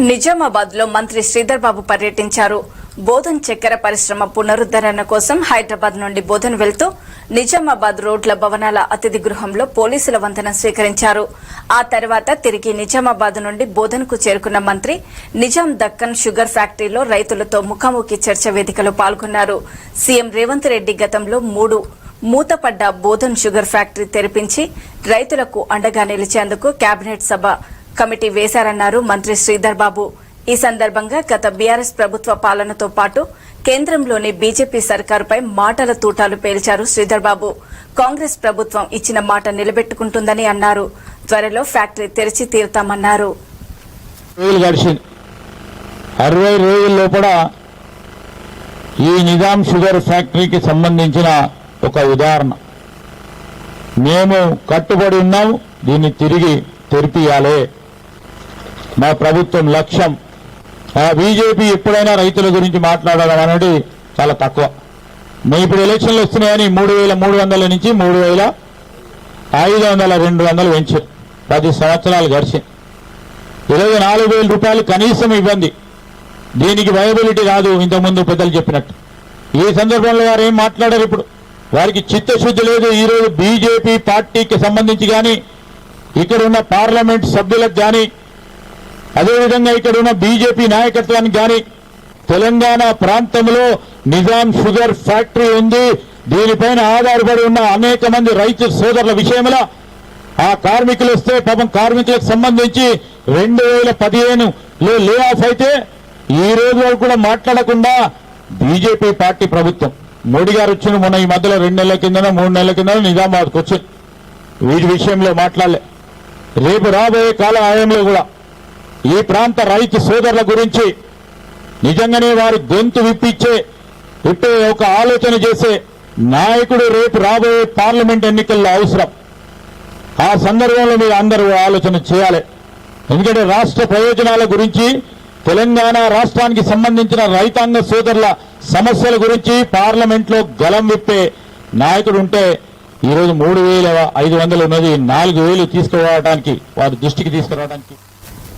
నిజామాబాద్లో మంత్రి శ్రీధర్ బాబు పర్యటించారు. బోధన్ చక్కెర పరిశ్రమ పునరుద్ధరణ కోసం హైదరాబాద్ నుండి బోధన్ వెళ్తూ నిజామాబాద్ రోడ్ల భవనాల అతిథి గృహంలో పోలీసుల వందనం స్వీకరించారు. ఆ తర్వాత తిరిగి నిజామాబాద్ నుండి బోధన్కు చేరుకున్న మంత్రి నిజాం దక్కన్ షుగర్ ఫ్యాక్టరీలో రైతులతో ముఖాముఖి చర్చ వేదికలో పాల్గొన్నారు. సీఎం రేవంత్ రెడ్డి గతంలో మూడు మూతపడ్డ బోధన్ షుగర్ ఫ్యాక్టరీ తెరిపించి రైతులకు అండగా నిలిచేందుకు కేబినెట్ సభ కమిటీ వేశారన్నారు మంత్రి శ్రీధర్ బాబు. ఈ సందర్భంగా గత బీఆర్ఎస్ ప్రభుత్వ పాలనతో పాటు కేంద్రంలోని బీజేపీ సర్కారుపై మాటల తూటాలు పేల్చారు శ్రీధర్ బాబు. కాంగ్రెస్ ప్రభుత్వం ఇచ్చిన మాట నిలబెట్టుకుంటుందని అన్నారు. త్వరలో ఫ్యాక్టరీ తెరిచి తీరుతామన్నారు. అరవై రోజుల లోపల ఈ నిజాం షుగర్ ఫ్యాక్టరీకి సంబంధించిన ఒక ఉదాహరణ. మేము కట్టుబడి ఉన్నాం దీన్ని తిరిగి తెరిపియాలి. మా ప్రభుత్వం లక్ష్యం. బీజేపీ ఎప్పుడైనా రైతుల గురించి మాట్లాడడం అనేది చాలా తక్కువ. మేము ఇప్పుడు ఎలక్షన్లు వస్తున్నాయని మూడు వేల మూడు వందల నుంచి మూడు వేల ఐదు వందల రెండు వందలు పెంచారు పది సంవత్సరాలు గడిచి. ఈరోజు నాలుగు వేల రూపాయలు కనీసం ఇబ్బంది దీనికి వయబిలిటీ రాదు ఇంతకుముందు పెద్దలు చెప్పినట్టు. ఈ సందర్భంలో వారు ఏం మాట్లాడారు ఇప్పుడు? వారికి చిత్తశుద్ధి లేదు ఈరోజు బీజేపీ పార్టీకి సంబంధించి కానీ ఇక్కడ ఉన్న పార్లమెంట్ సభ్యులకు కానీ అదేవిధంగా ఇక్కడ ఉన్న బీజేపీ నాయకత్వానికి కానీ తెలంగాణ ప్రాంతంలో నిజాం షుగర్ ఫ్యాక్టరీ ఉంది. దీనిపైన ఆధారపడి ఉన్న అనేక మంది రైతు సోదరుల విషయంలో ఆ కార్మికులు వస్తే పాపం కార్మికులకు సంబంధించి రెండు వేల పదిహేనులో లే ఆఫ్ అయితే ఈ రోజు వరకు కూడా మాట్లాడకుండా బీజేపీ పార్టీ ప్రభుత్వం. మోడీ గారు వచ్చిన మొన్న ఈ మధ్యలో రెండు నెలల కిందనో మూడు నెలల కిందనో నిజామాబాద్కు వచ్చి వీటి విషయంలో మాట్లాడలే. రేపు రాబోయే కాల ఆయంలో కూడా ఈ ప్రాంత రైతు సోదరుల గురించి నిజంగానే వారి గొంతు విప్పించే విప్పే ఒక ఆలోచన చేసే నాయకుడు రేపు రాబోయే పార్లమెంట్ ఎన్నికల్లో అవసరం. ఆ సందర్భంలో మీరు అందరూ ఆలోచన చేయాలి. ఎందుకంటే రాష్ట్ర ప్రయోజనాల గురించి తెలంగాణ రాష్ట్రానికి సంబంధించిన రైతాంగ సోదరుల సమస్యల గురించి పార్లమెంట్లో గలం విప్పే నాయకుడు ఉంటే ఈరోజు మూడు వేల ఐదు వందలు ఉన్నది నాలుగు వేలు తీసుకురావడానికి వారి దృష్టికి తీసుకురావడానికి.